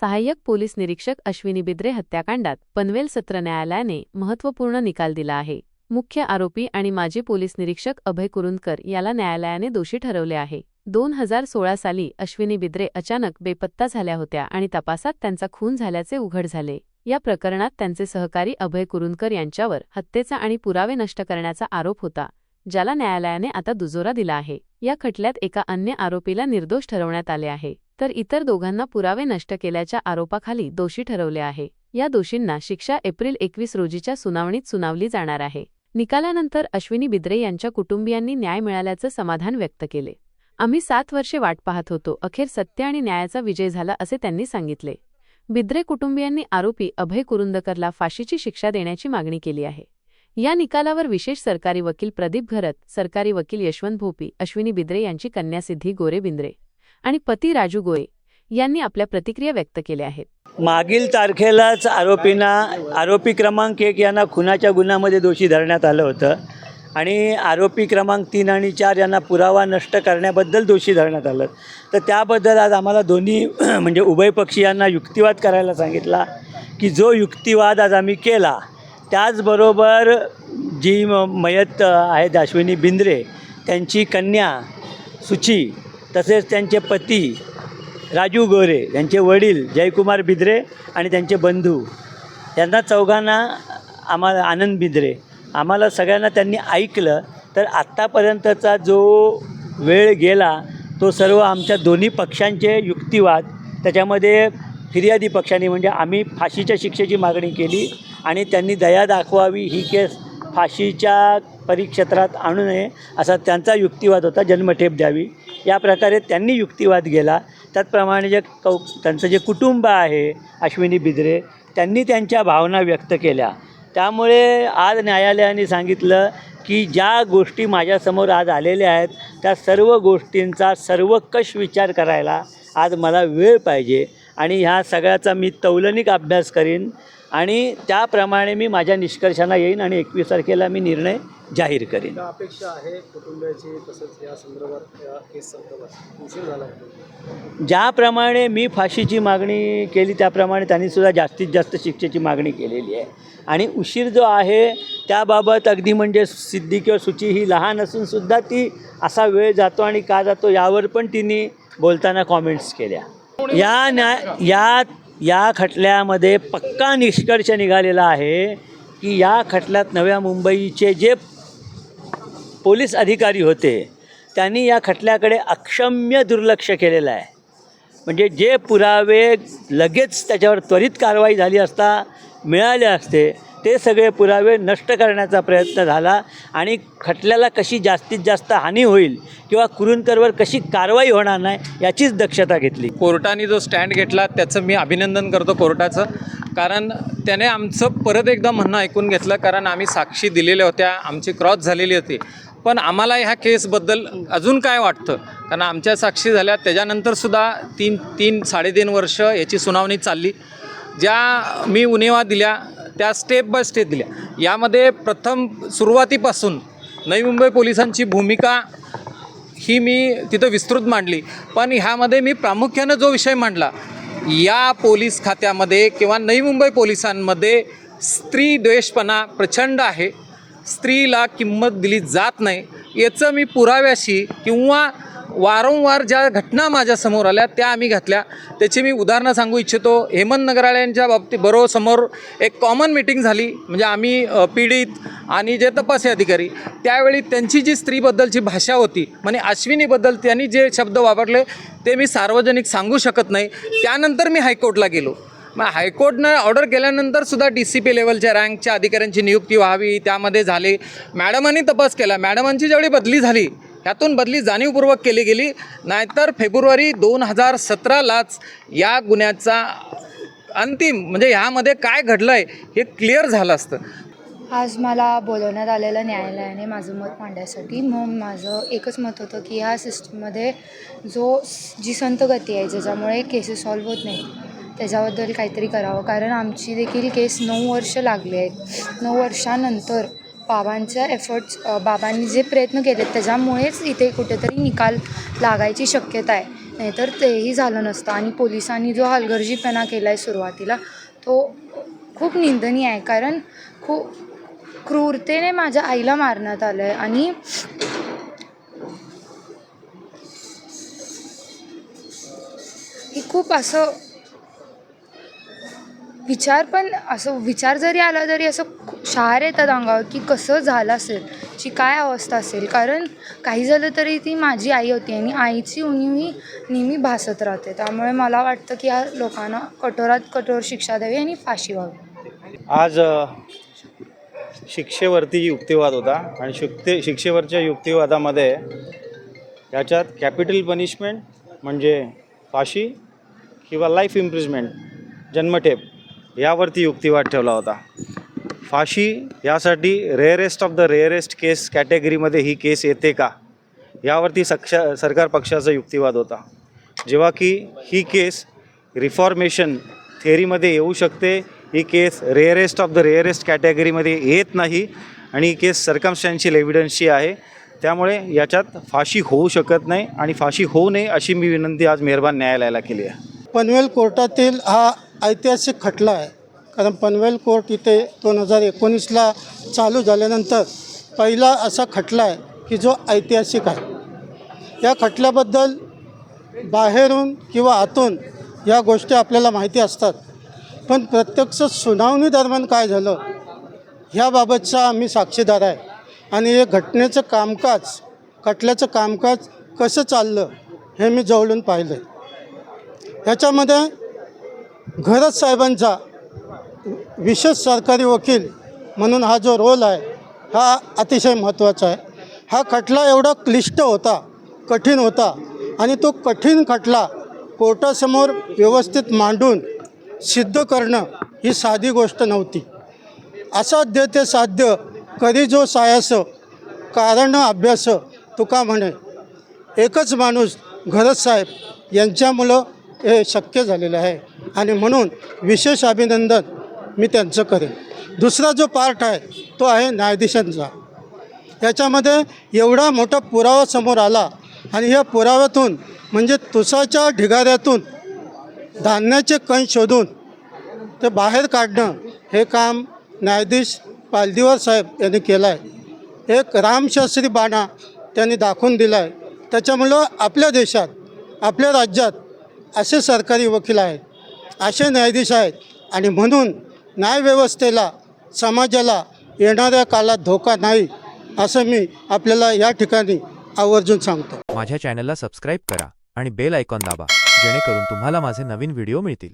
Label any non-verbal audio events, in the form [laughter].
सहाय्यक पोलीस निरीक्षक अश्विनी बिद्रे हत्याकांडात पनवेल सत्र न्यायालयाने महत्त्वपूर्ण निकाल दिला आहे. मुख्य आरोपी आणि माजी पोलीस निरीक्षक अभय कुरुंदकर याला न्यायालयाने दोषी ठरवले आहे. दोन हजार सोळा साली अश्विनी बिद्रे अचानक बेपत्ता झाल्या होत्या आणि तपासात त्यांचा खून झाल्याचे उघड झाले. या प्रकरणात त्यांचे सहकारी अभय कुरुंदकर यांच्यावर हत्येचा आणि पुरावे नष्ट करण्याचा आरोप होता ज्याला न्यायालयाने आता दुजोरा दिला आहे. या खटल्यात एका अन्य आरोपीला निर्दोष ठरवण्यात आले आहे. तर इतर दोघांना पुरावे नष्ट केल्याच्या आरोपाखाली दोषी ठरवले आहे. या दोषींना शिक्षा एप्रिल एकवीस रोजीच्या सुनावणीत सुनावली जाणार आहे. निकालानंतर अश्विनी बिद्रे यांच्या कुटुंबियांनी न्याय मिळाल्याचं समाधान व्यक्त केले. आम्ही सात वर्षे वाट पाहत होतो. अखेर सत्य आणि न्यायाचा विजय झाला असे त्यांनी सांगितले. बिद्रे कुटुंबियांनी आरोपी अभय कुरुंदकरला फाशीची शिक्षा देण्याची मागणी केली आहे. या निकालावर विशेष सरकारी वकील प्रदीप घरत सरकारी वकील यशवंत भोपी अश्विनी बिद्रे यांची कन्यासिद्धी गोरे बिंद्रे आणि पती राजू गोये यांनी आपल्या प्रतिक्रिया व्यक्त केल्या आहेत. मागील तारखेलाच आरोपींना आरोपी क्रमांक एक यांना खुनाच्या गुन्ह्यामध्ये दोषी धरण्यात आलं होतं. आणि आरोपी क्रमांक तीन आणि चार यांना पुरावा नष्ट करण्याबद्दल दोषी धरण्यात आलं. तर त्याबद्दल आज आम्हाला दोन्ही [clears throat] म्हणजे उभयपक्षीयांना युक्तिवाद करायला सांगितला की जो युक्तिवाद आज आम्ही केला त्याचबरोबर जी म- मयत आहेत अश्विनी बिंद्रे त्यांची कन्या सुची तसेच त्यांचे पती राजू गोरे यांचे वडील जयकुमार बिद्रे आणि त्यांचे बंधू. यांना चौघांना आम्हाला आनंद बिद्रे. आम्हाला सगळ्यांना त्यांनी ऐकलं तर आत्तापर्यंतचा जो वेळ गेला तो सर्व आमच्या दोन्ही पक्षांचे युक्तिवाद त्याच्यामध्ये फिर्यादी पक्षाने म्हणजे आम्ही फाशीच्या शिक्षेची मागणी केली आणि त्यांनी दया दाखवावी ही केस फाशीच्या परिक्षेत्रात आणू नये असा त्यांचा युक्तिवाद होता जन्मठेप द्यावी. या प्रकारे त्यांनी युक्तिवाद गेला. त्याचप्रमाणे जे कौ त्यांचं जे कुटुंब आहे अश्विनी बिद्रे त्यांनी त्यांच्या भावना व्यक्त केल्या. त्यामुळे आज न्यायालयाने सांगितलं की ज्या गोष्टी माझ्यासमोर आज आलेल्या आहेत त्या सर्व गोष्टींचा सर्वकष विचार करायला आज मला वेळ पाहिजे. आणि ह्या सगळ्याचा मी तौलनिक अभ्यास करीन आणि त्याप्रमाणे मी माझ्या निष्कर्षांना येईन आणि एकवीस तारखेला मी निर्णय जाहीर करीन. अपेक्षा आहे कुटुंबियाची तसंच या संदर्भात या केस संदर्भात? उशीर झाला आहे. ज्याप्रमाणे मी फाशीची मागणी केली त्याप्रमाणे त्यांनी सुद्धा जास्तीत जास्त शिक्षेची मागणी केलेली आहे. आणि उशीर जो आहे त्याबाबत अगदी म्हणजे सिद्धी किंवा सुची ही लहान असून सुद्धा ती असा वेळ जातो आणि का जातो यावर पण तिने बोलताना कॉमेंट्स केल्या. या न्याय या या खटल्यामध्ये पक्का निष्कर्ष निघालेला आहे की या खटल्यात नव्या मुंबईचे जे पोलीस अधिकारी होते त्यांनी या खटल्याकडे अक्षम्य दुर्लक्ष केलेलं आहे. म्हणजे जे पुरावे लगेच त्याच्यावर त्वरित कारवाई झाली असता मिळाले असते ते सगळे पुरावे नष्ट करण्याचा प्रयत्न झाला आणि खटल्याला कशी जास्तीत जास्त हानी होईल किंवा कुरुंकरवर कशी कारवाई होणार नाही याचीच दक्षता घेतली. कोर्टाने जो स्टँड घेतला त्याचं मी अभिनंदन करतो कोर्टाचं. कारण त्याने आमचं परत एकदा म्हणणं ऐकून घेतलं कारण आम्ही साक्षी दिलेल्या होत्या आमची क्रॉस झालेली होती. पण आम्हाला ह्या केसबद्दल अजून काय वाटतं? कारण आमच्या साक्षी झाल्या त्याच्यानंतरसुद्धा तीन तीन साडेतीन वर्ष याची सुनावणी चालली. ज्या मी उणेवा दिल्या त्या स्टेप बाय स्टेप दिल्या. यामध्ये प्रथम सुरुवातीपासून नवी मुंबई पोलिसांची भूमिका ही मी तिथं विस्तृत मांडली. पण ह्यामध्ये मी प्रामुख्यानं जो विषय मांडला या पोलीस खात्यामध्ये किंवा नवी मुंबई पोलिसांमध्ये स्त्री द्वेषपणा प्रचंड आहे. स्त्रीला किंमत दिली जात नाही. याचं मी पुराव्याशी किंवा वारंवार ज्या घटना माझ्यासमोर आल्या त्या आम्ही घातल्या. त्याची मी उदाहरणं सांगू इच्छितो. हेमंत नगराळ्यांच्या बाबतीत बरोबर समोर एक कॉमन मिटिंग झाली. म्हणजे आम्ही पीडित आणि जे तपासी अधिकारी त्यावेळी त्यांची जी स्त्रीबद्दलची भाषा होती म्हणजे अश्विनीबद्दल त्यांनी जे शब्द वापरले ते मी सार्वजनिक सांगू शकत नाही. त्यानंतर मी हायकोर्टला गेलो. मग हायकोर्टनं ऑर्डर केल्यानंतर सुद्धा डी सी पी लेवलच्या रँकच्या अधिकाऱ्यांची नियुक्ती व्हावी त्यामध्ये झाली. मॅडमांनी तपास केला. मॅडमांची ज्यावेळी बदली झाली ह्यातून बदली जाणीवपूर्वक केली गेली. नाहीतर फेब्रुवारी दोन हजार सतरालाच या गुन्ह्याचा अंतिम म्हणजे ह्यामध्ये काय घडलं आहे हे क्लिअर झालं असतं. आज मला बोलवण्यात आलेलं न्यायालयाने माझं मत मांडण्यासाठी मग माझं एकच मत होतं की ह्या सिस्टममध्ये जो जी संत गती आहे ज्याच्यामुळे केसेस सॉल्व्ह होत नाही त्याच्याबद्दल काहीतरी करावं. कारण आमची देखील केस नऊ वर्ष लागली आहेत. नऊ वर्षानंतर बाबांच्या एफर्ट्स बाबांनी जे प्रयत्न केले त्याच्यामुळेच इथे कुठेतरी निकाल लागायची शक्यता आहे. नाहीतर तेही झालं नसतं. आणि पोलिसांनी जो हलगर्जीपणा केला आहे सुरुवातीला तो खूप निंदनीय आहे. कारण खूप क्रूरतेने माझ्या आईला मारण्यात आलं आहे आणि ही खूप असं विचार पण असं विचार जरी आला तरी असं शहार येतात अंगावर की कसं झालं असेल ची काय अवस्था असेल. कारण काही झालं तरी ती माझी आई होती आणि आईची उणीव ही नेहमी भासत राहते. त्यामुळे मला वाटतं की या लोकांना कठोरात कठोर शिक्षा द्यावी आणि फाशी व्हावी. आज शिक्षेवरती युक्तिवाद होता आणि शिक्ते शिक्षेवरच्या युक्तिवादामध्ये याच्यात कॅपिटल पनिशमेंट म्हणजे फाशी किंवा लाईफ इम्प्रिजमेंट जन्मठेप यावरती युक्तिवाद ठेवला होता. फाशी यासाठी rarest of the rarest case कॅटेगरीमध्ये ही केस येते का? यावरती सक्ष सरकार पक्षाचा युक्तिवाद होता. जेव्हा की ही केस रिफॉर्मेशन थेअरीमध्ये येऊ शकते ही case rarest of the rarest कॅटेगरीमध्ये येत नाही आणि ही केस सरकमस्टॅन्शियल एव्हिडन्सची आहे. त्यामुळे याच्यात फाशी होऊ शकत नाही आणि फाशी होऊ नये अशी मी विनंती आज मेहरबान न्यायालयाला केली आहे. पनवेल कोर्टातील हा ऐतिहासिक खटला आहे. कारण पनवेल कोर्ट इथे दोन हजार एकोणीसला चालू झाल्यानंतर पहिला असा खटला आहे की जो ऐतिहासिक आहे. या खटल्याबद्दल बाहेरून किंवा आतून या गोष्टी आपल्याला माहिती असतात. पण प्रत्यक्ष सुनावणी दरम्यान काय झालं ह्याबाबतचा आम्ही साक्षीदार आहे. आणि हे घटनेचं कामकाज खटल्याचं कामकाज कसं चाललं हे मी जवळून पाहिलं ह्याच्यामध्ये घरत साहेबांचा विशेष सरकारी वकील म्हणून हा जो रोल आहे हा अतिशय महत्त्वाचा आहे. हा खटला एवढा क्लिष्ट होता कठीण होता आणि तो कठीण खटला कोर्टासमोर व्यवस्थित मांडून सिद्ध करणं ही साधी गोष्ट नव्हती. असाध्य ते साध्य कधी जो सायास कारण अभ्यास तुका म्हणे एकच माणूस घरत साहेब यांच्यामुळं हे शक्य झालेलं आहे. आणि म्हणून विशेष अभिनंदन मी त्यांचं करेन. दुसरा जो पार्ट आहे तो आहे न्यायाधीशांचा. याच्यामध्ये एवढा मोठा पुरावा समोर आला आणि या पुराव्यातून म्हणजे तुसाच्या ढिगाऱ्यातून धान्याचे कण शोधून ते बाहेर काढणं हे काम न्यायाधीश पालदिवर साहेब यांनी केलं आहे एक रामशास्त्री बाणा त्यांनी दाखवून दिला आहे त्याच्यामुळं आपल्या देशात आपल्या राज्यात असे सरकारी वकील आहेत असे न्यायाधीश आहेत आणि म्हणून न्यायव्यवस्थेला समाजाला येणाऱ्या काळात धोका नाही असं मी आपल्याला या ठिकाणी आवर्जून सांगतो. माझ्या चॅनलला सबस्क्राईब करा आणि बेल आयकॉन दाबा जेणेकरून तुम्हाला माझे नवीन व्हिडिओ मिळतील.